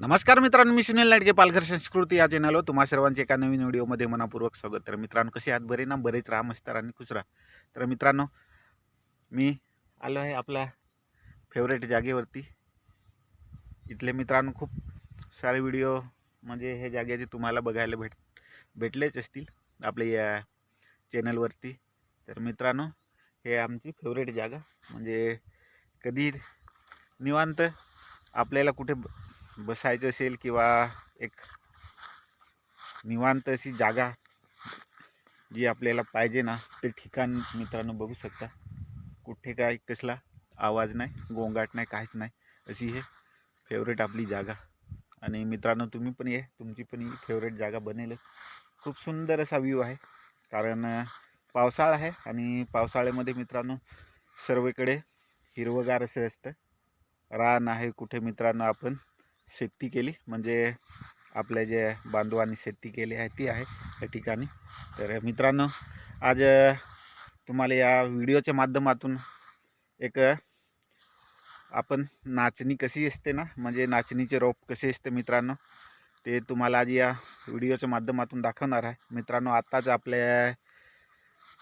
नमस्कार मित्रांनो मी सुनील लाडके पालघर संस्कृती या चॅनलवर तुम्हा सर्वांचे एका नवीन व्हिडिओमध्ये मनापूर्वक स्वागत. तर मित्रांनो कसे आहात? बरे ना? बरेच राहा मस्त आणि खुश राहा. तर मित्रांनो मी आलो आहे आपल्या फेवरेट जागेवरती. इथले मित्रांनो खूप सारे व्हिडिओ म्हणजे हे जागेचे तुम्हाला बघायला भेट भेटलेच असतील आपल्या या चॅनलवरती तर मित्रांनो हे आमची फेवरेट जागा. म्हणजे कधी निवांत आपल्याला कुठे बसायचं असेल किंवा एक निवांत अशी जागा जी आपल्याला पाहिजे ना ते ठिकाण मित्रांनो बघू शकता. कुठे काय कसला आवाज नाही गोंगाट नाही काहीच नाही. अशी हे फेवरेट आपली जागा. आणि मित्रांनो तुम्ही पण ये. तुमची पण ही फेवरेट जागा बनेल खूप सुंदर असा व्ह्यू आहे. कारण पावसाळा आहे आणि पावसाळ्यामध्ये मित्रांनो सर्वीकडे हिरवगार असं असतं. रान आहे कुठे मित्रांनो आपण? शेती केली. म्हणजे आपल्या जे बांधवांनी शेती केली आहे ती आहे या ठिकाणी. तर मित्रांनो आज तुम्हाला या व्हिडिओच्या माध्यमातून एक आपण नाचणी कशी असते ना म्हणजे नाचणीचे रोप कसे असते मित्रांनो ते तुम्हाला आज या व्हिडिओच्या माध्यमातून दाखवणार आहे. मित्रांनो आत्ताच आपल्या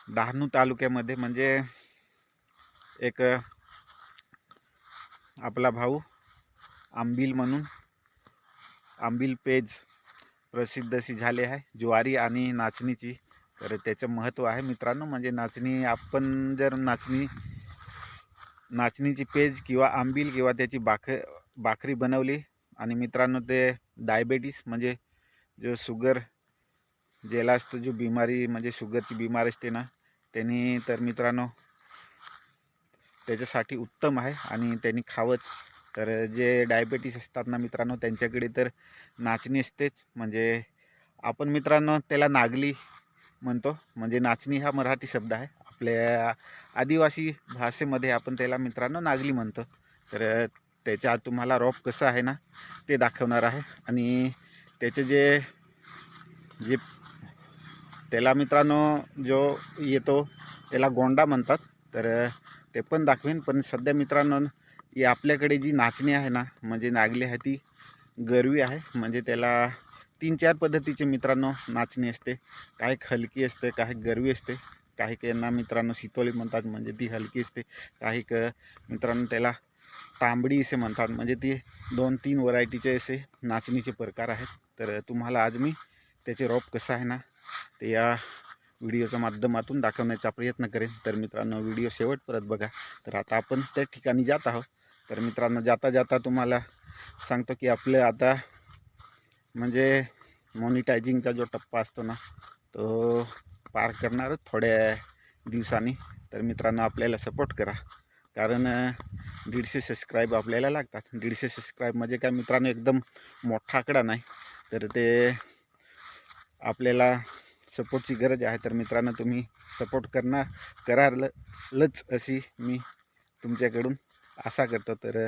डहाणू तालुक्यामध्ये म्हणजे एक आपला भाऊ आंबील म्हणून. आंबील पेज प्रसिद्ध अशी झाली आहे. ज्वारी आणि नाचणीची. तर त्याचं महत्त्व आहे मित्रांनो. म्हणजे नाचणी आपण जर नाचणी नाचणीची पेज किंवा आंबील किंवा त्याची बाख भाकरी बनवली आणि मित्रांनो ते डायबेटीस म्हणजे जो शुगर ज्याला असतो जो बिमारी म्हणजे शुगरची बिमारी असते ना त्यांनी तर मित्रांनो त्याच्यासाठी उत्तम आहे आणि त्यांनी खावंच. तर जे डायबेटीस असतात ना मित्रांनो त्यांच्याकडे तर नाचणी असतेच. म्हणजे आपण मित्रांनो त्याला नागली म्हणतो. म्हणजे नाचणी हा मराठी शब्द आहे. आपल्या आदिवासी भाषेमध्ये आपण त्याला मित्रांनो नागली म्हणतो. तर त्याच्या आत तुम्हाला रोप कसं आहे ना ते दाखवणार आहे. आणि त्याचे जे जे त्याला मित्रांनो जो येतो त्याला गोंडा म्हणतात. तर ते पण दाखवेन. पण सध्या मित्रांनो की आपल्याकडे जी नाचणी आहे ना म्हणजे नागली आहे ती गरवी आहे. म्हणजे त्याला तीन चार पद्धतीचे मित्रांनो नाचणी असते. काही हलकी असते काही गरवी असते. काही यांना मित्रांनो शितोली म्हणतात म्हणजे ती हलकी असते. काही क मित्रांनो त्याला तांबडी असे म्हणतात. म्हणजे ती दोन तीन व्हरायटीचे असे नाचणीचे प्रकार आहेत. तर तुम्हाला आज मी त्याचे रोप कसं आहे ना ते या व्हिडिओच्या माध्यमातून दाखवण्याचा प्रयत्न करेन. तर मित्रांनो व्हिडिओ शेवट परत बघा. तर आता आपण त्या ठिकाणी जात आहोत. तर मित्रांनो जाता जाता तुम्हाला सांगतो की आपलं आता म्हणजे मॉनिटायझिंगचा जो टप्पा असतो ना तो पार करणार थोड्या दिवसांनी. तर मित्रांनो आपल्याला सपोर्ट करा. कारण दीडशे सबस्क्राईब आपल्याला लागतात. दीडशे सबस्क्राईब म्हणजे काय मित्रांनो एकदम मोठा आकडा नाही. तर ते आपल्याला सपोर्टची गरज आहे. तर मित्रांनो तुम्ही सपोर्ट करणार करालच अशी मी तुमच्याकडून असा करतो. तर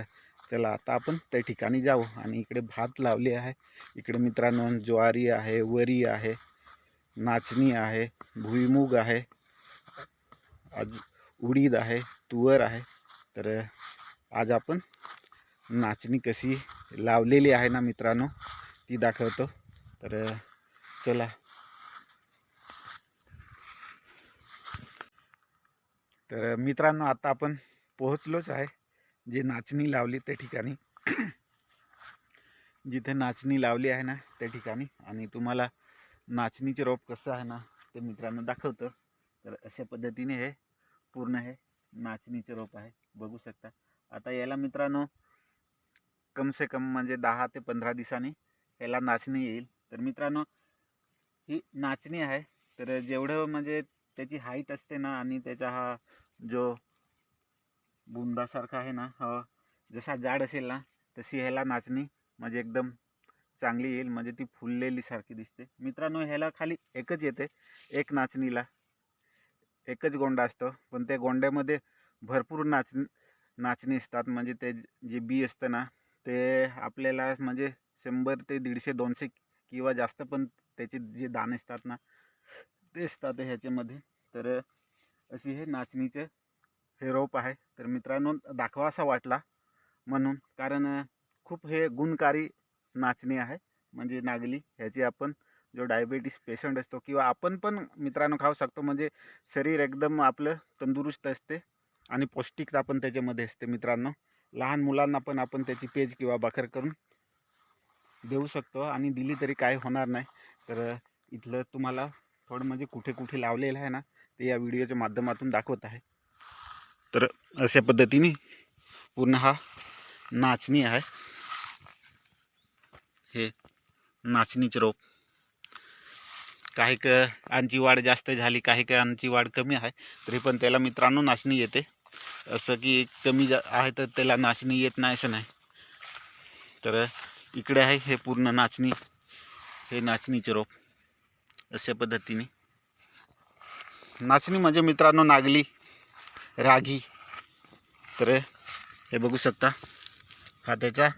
चला आता आपण त्या ठिकाणी जाऊ आणि इकडे भात लावले आहे. इकडे मित्रांनो ज्वारी आहे वरी आहे नाचणी आहे भुईमूग आहे आज उडीद आहे तुवर आहे. तर आज आपण नाचणी कशी लावलेली आहे ना मित्रांनो ती दाखवतो. तर चला. तर मित्रांनो आता आपण पोहोचलोच आहे. जे नाचणी लावली त्या ठिकाणी जिथे नाचणी लावली आहे ना त्या ठिकाणी. आणि तुम्हाला नाचणीचे रोप कसं आहे ना ते मित्रांनो दाखवतो. तर अशा पद्धतीने हे पूर्ण हे नाचणीचे रोप आहे. बघू शकता. आता याला मित्रांनो कम से कम म्हणजे दहा ते पंधरा दिवसांनी याला नाचणी येईल. तर मित्रांनो ही नाचणी आहे. तर जेवढं म्हणजे त्याची हाईट असते ना आणि त्याचा हा जो बुंदासारखा आहे ना. हा. जसा जाड असेल ना तशी ह्याला नाचणी म्हणजे एकदम चांगली येईल. म्हणजे ती फुललेली सारखी दिसते. मित्रांनो ह्याला खाली एकच येते. एक नाचणीला. एकच गोंडा असतो. पण त्या गोंड्यामध्ये भरपूर नाच नाचणी असतात. म्हणजे ते जे बी असतं ना ते आपल्याला म्हणजे शंभर ते दीडशे दोनशे किंवा जास्त पण त्याचे जे दाणे असतात ना ते असतात ह्याच्यामध्ये. तर अशी हे नाचणीचे हे रोप आहे. तर मित्रांनो दाखवा असा वाटला म्हणून. कारण खूप हे गुणकारी नाचणी आहे. म्हणजे नागली ह्याची आपण जो डायबेटीस पेशंट असतो किंवा आपण पण मित्रांनो खाऊ शकतो. म्हणजे शरीर एकदम आपलं तंदुरुस्त असते आणि पौष्टिकता पण त्याच्यामध्ये असते मित्रांनो. लहान मुलांना पण आपण त्याची पेज किंवा बखर करून देऊ शकतो आणि दिली तरी काय होणार नाही. तर इथलं तुम्हाला थोडं म्हणजे कुठे कुठे लावलेलं आहे ना ते या व्हिडिओच्या माध्यमातून दाखवत आहे. तर अशा पद्धतीने पूर्ण हा नाचणी आहे. हे नाचणीचे रोप. काही कांची वाढ जास्त झाली काही कांची वाढ कमी आहे. तरी पण त्याला मित्रांनो नाचणी येते. असं की कमी जा आहे तर त्याला नाचणी येत नाही असं नाही. तर इकडे आहे हे पूर्ण नाचणी. हे नाचणीचे रोप. अशा पद्धतीने. नाचणी म्हणजे मित्रांनो नागली. रागी. तर हे बघू शकता हा त्याचा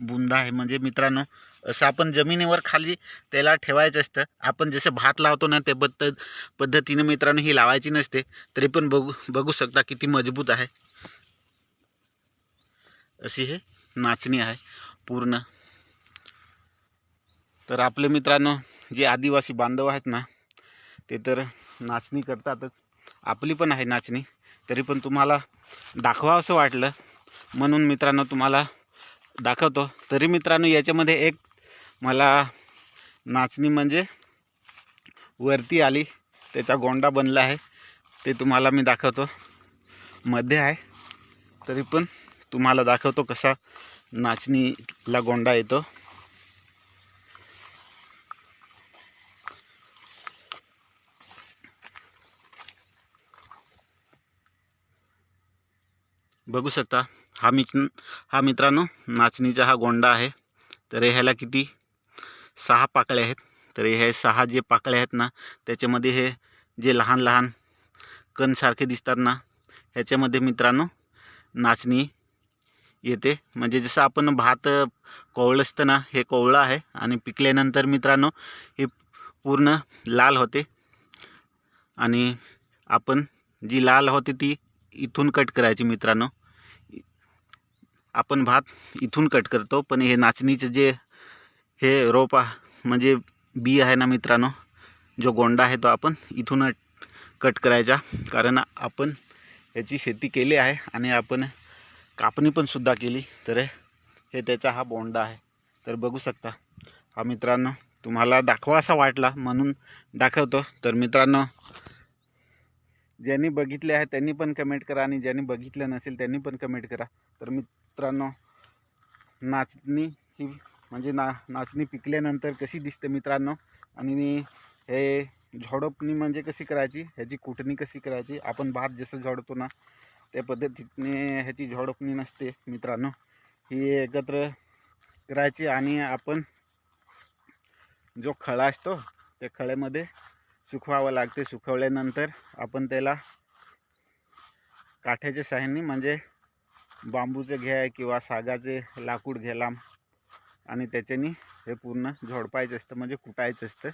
बुंदा आहे. म्हणजे मित्रांनो असं आपण जमिनीवर खाली त्याला ठेवायचं असतं. आपण जसं भात लावतो ना त्या पद्ध पद्धतीने मित्रांनो ही लावायची नसते. तरी पण बघू बघू शकता किती मजबूत आहे. अशी हे नाचणी आहे पूर्ण. तर आपले मित्रांनो जे आदिवासी बांधव आहेत ना ते तर नाचणी करतातच. आपली पण आहे नाचणी. तरी पण तुम्हाला दाखवा असं वाटलं. म्हणून मित्रांनो तुम्हाला दाखवतो. तरी मित्रांनो याच्यामध्ये एक मला नाचणी म्हणजे वरती आली. त्याचा गोंडा बनला आहे. ते तुम्हाला मी दाखवतो. मध्ये आहे. तरी पण तुम्हाला दाखवतो कसा नाचणीला गोंडा येतो. बघू शकता. हा मित हा मित्रांनो नाचणीचा हा गोंडा आहे. तर ह्याला किती? सहा पाकळे आहेत. तर हे सहा जे पाकळे आहेत ना त्याच्यामध्ये हे जे लहान लहान कणसारखे दिसतात ना ह्याच्यामध्ये मित्रांनो नाचणी येते. म्हणजे जसं आपण भात कोवळं असतं ना हे कोवळं आहे. आणि पिकल्यानंतर मित्रांनो हे पूर्ण लाल होते. आणि आपण जी लाल होते ती इथून कट करायची मित्रांनो. आपण भात इथून कट करतो पण हे नाचणीचं जे हे रोप म्हणजे बी आहे ना मित्रांनो जो गोंडा आहे तो आपण इथून कट करायचा. कारण आपण याची शेती केली आहे आणि आपण कापणी पण सुद्धा केली. तर हे त्याचा हा बोंडा आहे. तर बघू शकता. हा मित्रांनो तुम्हाला दाखवा असा वाटला म्हणून दाखवतो. तर मित्रांनो ज्यांनी बघितले आहे त्यांनी पण कमेंट करा आणि ज्यांनी बघितलं नसेल त्यांनी पण कमेंट करा. तर मी मित्रांनो नाचणी ही म्हणजे ना नाचणी पिकल्यानंतर कशी दिसते मित्रांनो? आणि हे झोडपणी म्हणजे कशी करायची? ह्याची कुटणी कशी करायची? आपण भात जसं झोडतो ना त्या पद्धतीने ह्याची झोडपणी नसते मित्रांनो. ही एकत्र करायची आणि आपण जो खळा असतो त्या खळ्यामध्ये सुकवावं लागते. सुकवल्यानंतर आपण त्याला काठ्याच्या साह्याने म्हणजे बांबूचे घ्या किंवा सागाचे लाकूड घ्या आणि त्याच्याने हे पूर्ण झोडपायचं असतं म्हणजे कुटायचं असतं.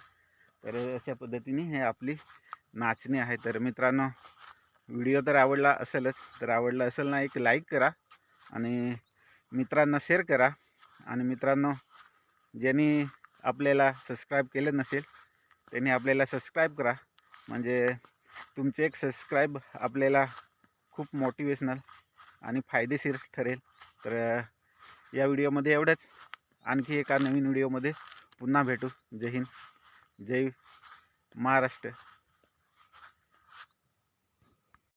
तर अशा पद्धतीने हे आपली नाचणी आहे. तर मित्रांनो व्हिडिओ तर आवडला असेलच. तर आवडला असेल ना एक लाईक करा आणि मित्रांना शेअर करा. आणि मित्रांनो ज्यांनी आपल्याला सबस्क्राईब केलं नसेल त्यांनी आपल्याला सबस्क्राईब करा. म्हणजे तुमचे एक सबस्क्राईब आपल्याला खूप मोटिवेशनल आणि फायदेशीर ठरेल. तर या व्हिडिओमध्ये एवढ्याच आणखी एका नवीन व्हिडिओमध्ये पुन्हा भेटू. जय हिंद. जय महाराष्ट्र.